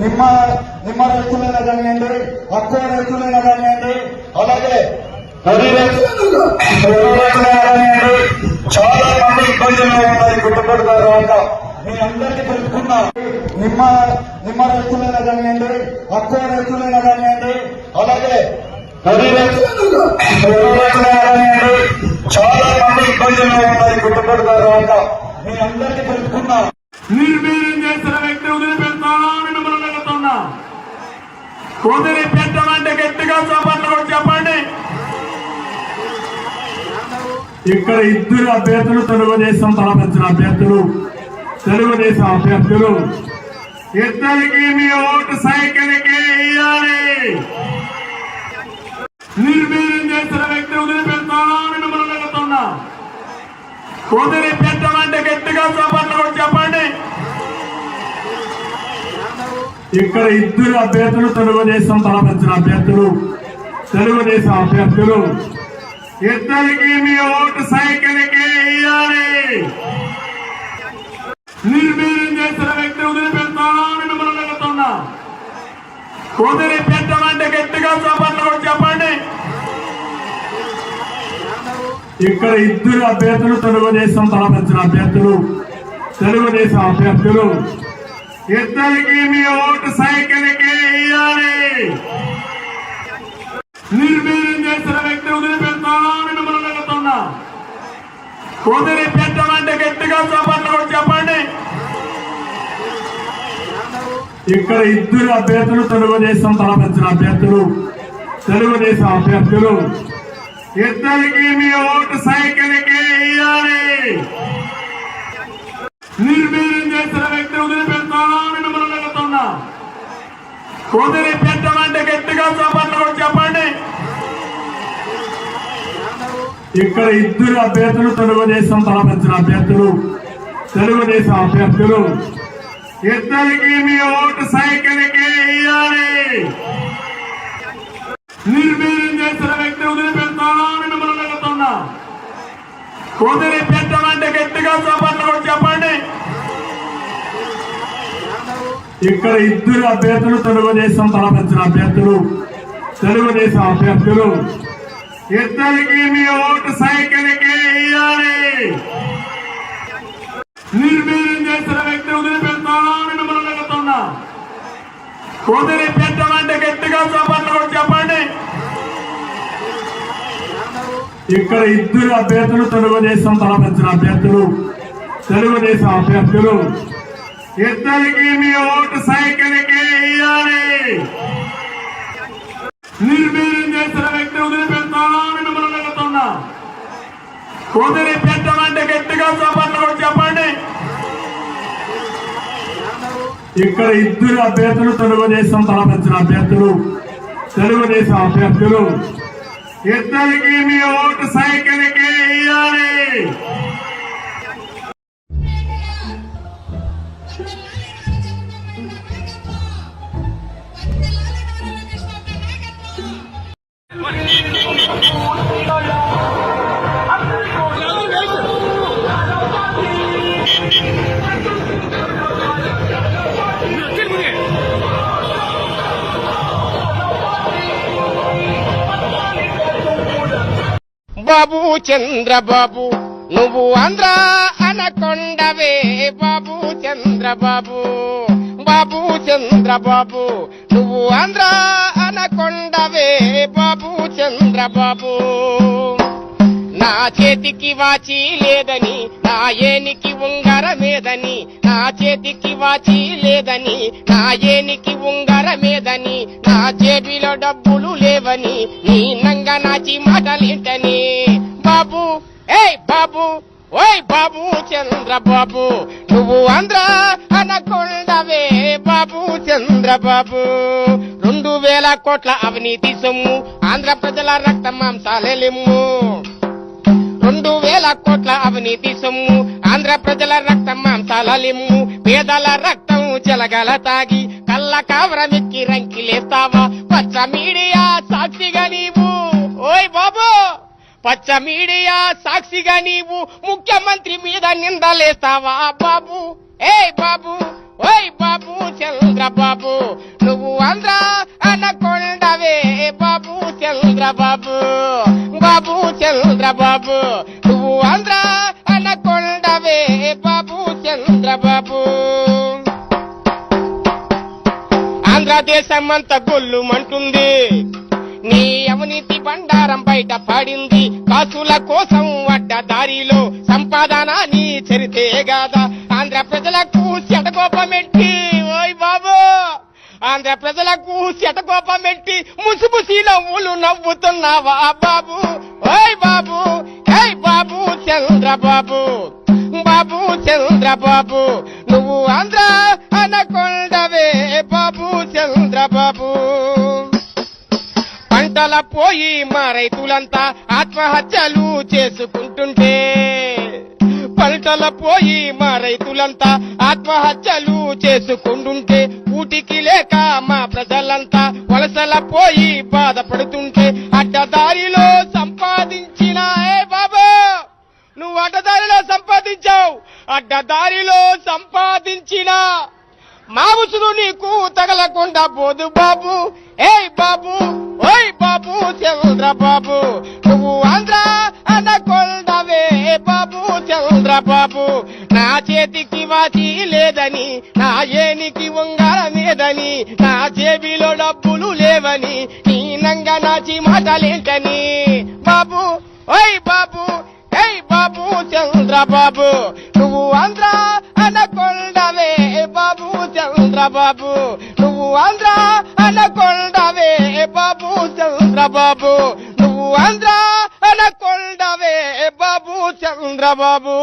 నిమ్మ నిమ్మ రైతులైనా కానివ్వండి అక్కువ రైతులైనా కానివ్వండి అలాగే వరి రైతులైనా కానివ్వండి చాలా మంది ఇబ్బందులు ఉన్నాయి గుట్టపడి తర్వాత. మీ అందరికీ తెలుసుకున్నా నిమ్మ నిమ్మ రైతులైనా కానివ్వండి అక్కువ రైతులైనా కానివ్వండి అలాగే వరి రైతులైనా కానివ్వండి చాలా మంది ఇబ్బందులు ఉన్నాయి గుట్టపడి తర్వాత. మీ అందరికీ తెలుసుకున్నా నిర్వీర్యం చేసిన వ్యక్తి వదిలిపెడతానా అని మిమ్మల్ని అడుగుతున్నా వదిలిపెట్టమంటే గట్టిగా చప్పట్లు కొట్టి చెప్పండి. ఇక్కడ ఇద్దరు అభ్యర్థులు తెలుగుదేశం తలపించిన అభ్యర్థులు. తెలుగుదేశం అభ్యర్థులు. ఇద్దరికి మీ ఓటు సైకిల్కి ఇయ్యాలి. నిర్వీర్యం చేసిన వ్యక్తి వదిలిపెడతానా మిమ్మల్ని అడుగుతున్నా. వదిలిపెట్టమంటే గట్టిగా చప్పట్లు కొట్టి చెప్పండి ఇక్కడ ఇద్దరు అభ్యర్థులు తెలుగుదేశం తలపరిచిన అభ్యర్థులు. తెలుగుదేశం అభ్యర్థులు. ఇద్దరికి మీ ఓటు సైకిల్కి ఇయ్యాలి. నిర్వీర్యం చేసిన వ్యక్తి వదిలిపెడతానా మిమ్మల్ని అడుగుతున్నా. వదిలిపెట్టమంటే గట్టిగా చెప్పండి చెప్పండి. ఇక్కడ ఇద్దరు అభ్యర్థులు తెలుగుదేశం తలపరిచిన అభ్యర్థులు. తెలుగుదేశం అభ్యర్థులు. ఇద్దరికి మీ ఓటు సైకిల్కి ఇయ్యాలి. నిర్వీర్యం చేసిన వ్యక్తి వదిలిపెడతానా మిమ్మల్ని అడుగుతున్నా. వదిలిపెట్టమంటే గట్టిగా చెప్పండి చెప్పండి. ఇక్కడ ఇద్దరు అభ్యర్థులు తెలుగుదేశం తలపించిన అభ్యర్థులు తెలుగుదేశం అభ్యర్థులు. ఇద్దరికి మీ ఓటు సైకిల్కి ఇయ్యాలి. నిర్వీర్యం చేసిన వ్యక్తి వదిలిపెడతానా అని మిమ్మల్ని అడుగుతున్నా వదిలిపెట్టమంటే గట్టిగా చప్పట్లు చెప్పండి. ఇక్కడ ఇద్దరు అభ్యర్థులు తెలుగుదేశం తలపించిన అభ్యర్థులు. తెలుగుదేశం అభ్యర్థులు. ఇద్దరికి మీ ఓటు సైకిల్కి ఇయ్యాలి. నిర్వీర్యం చేసిన వ్యక్తి వదిలిపెడతానా మిమ్మల్ని అడుగుతున్నా. వదిలిపెట్టమంటే గట్టిగా చప్పట్లు కొట్టి చెప్పండి ఇక్కడ ఇద్దరు అభ్యర్థులు తెలుగుదేశం తలపించిన అభ్యర్థులు. తెలుగుదేశం అభ్యర్థులు. ఇద్దరికి మీ ఓటు సైకిల్కి ఇయ్యాలి. నిర్వీర్యం చేసిన వ్యక్తి వదిలిపెడతానా మిమ్మల్ని అడుగుతున్నా. వదిలిపెట్టమంటే గట్టిగా చెప్పండి కొట్టి చెప్పండి. ఇక్కడ ఇద్దరు అభ్యర్థులు తెలుగుదేశం తలపించిన అభ్యర్థులు. తెలుగుదేశం అభ్యర్థులు. ఇద్దరికి మీ ఓటు సైకిల్కి ఇయ్యాలి. నిర్వీర్యం చేసిన వ్యక్తి వదిలిపెడతానా అని మిమ్మల్ని అడుగుతున్నా. వదిలిపెట్టమంటే గట్టిగా చెప్పండి చెప్పండి. ఇక్కడ ఇద్దరు అభ్యర్థులు తెలుగుదేశం తలపించిన అభ్యర్థులు తెలుగుదేశం అభ్యర్థులు. ఇద్దరికి మీ ఓటు సైకిల్కి ఇయ్యాలి. బాబు చంద్రబాబు నువ్వు ఆంధ్ర అనకొండవే బాబు చంద్రబాబు. బాబు చంద్రబాబు నువ్వు ఆంధ్ర అనకొండవే బాబు చంద్రబాబు. నా చేతికి వాచి లేదని నా ఏనికి ఉంగరమేదని నా చేతికి వాచి లేదని నా ఏనికి ఉంగరమేదని నా జేబిలో డబ్బులు లేవని నీ నంగ నాచి మాటలేంటని. బాబు ఏయ్ బాబు. ఓయ్ బాబు చంద్రబాబు నువ్వు ఆంధ్ర అనకొండవే బాబు చంద్రబాబు. రెండు వేల కోట్ల అవినీతి సొమ్ము ఆంధ్ర ప్రజల రక్త మాంసాలెలిమ్ము రెండు వేల కోట్ల అవినీతి సొమ్ము ఆంధ్ర ప్రజల రక్తం మాంసాలెలిమ్ము పేదల రక్తం జలగల తాగి కళ్ళ కావరమెక్కి రంకిలేస్తావా? పచ్చ మీడియా సాక్షిగా నీవు. పచ్చ మీడియా సాక్షిగా నీవు ముఖ్యమంత్రి మీద నిందలేస్తావా బాబు? ఏ బాబు? ఓయ్ బాబు చంద్రబాబు నువ్వు ఆంధ్ర అనకొండవే బాబు చంద్రబాబు బాబు చంద్రబాబు నువ్వు ఆంధ్ర అనకొండవే బాబు చంద్రబాబు ఆంధ్రదేశం అంతా గొల్లుమంటుంది. నీ అవినీతి బండారం బయట పడింది. కాసుల కోసం అడ్డ దారిలో సంపాదన నీ చరితే గాదా. ఆంధ్ర ప్రజలకు శటకోపమెట్టి ఓయ్ బాబు! ఆంధ్ర ప్రజలకు శటకోపమెట్టి ముసిముసి ఊలు నవ్వుతున్నావా బాబు? ఓయ్ బాబు! ఏయ్ బాబు చంద్రబాబు! బాబు చంద్రబాబు! నువ్వు ఆంధ్ర అనకొండవే బాబు చంద్రబాబు! పంటల పోయి మా రైతులంతా ఆత్మహత్యలు చేసుకుంటుంటే పంటల పోయి మా రైతులంతా ఆత్మహత్యలు చేసుకుంటుంటే ఊటికి లేక మా ప్రజలంతా వలసల పోయి బాధపడుతుంటే అడ్డదారిలో సంపాదించిన ఏ నువ్వు అడ్డదారిలో సంపాదించావు అడ్డదారిలో సంపాదించిన మా ఉసురు నీకు తగలకుండా పోదు బాబు. ఏయ్ బాబు ఓయ్ బాబు చంద్రబాబు నువ్వు ఆంధ్ర అనకొండవే బాబు చంద్రబాబు నా చేతికి వాచి లేదని నా ఏనికి ఉంగరం లేదని నా జేబిలో డబ్బులు లేవని నీ నంగ నాచి మాటలేంటని. బాబు ఓయ్ బాబు ఏయ్ బాబు చంద్రబాబు నువ్వు ఆంధ్ర చంద్రబాబు. నువ్వు ఆంధ్ర అనకొండవే బాబు చంద్రబాబు. నువ్వు ఆంధ్ర అనకొండవే బాబు చంద్రబాబు.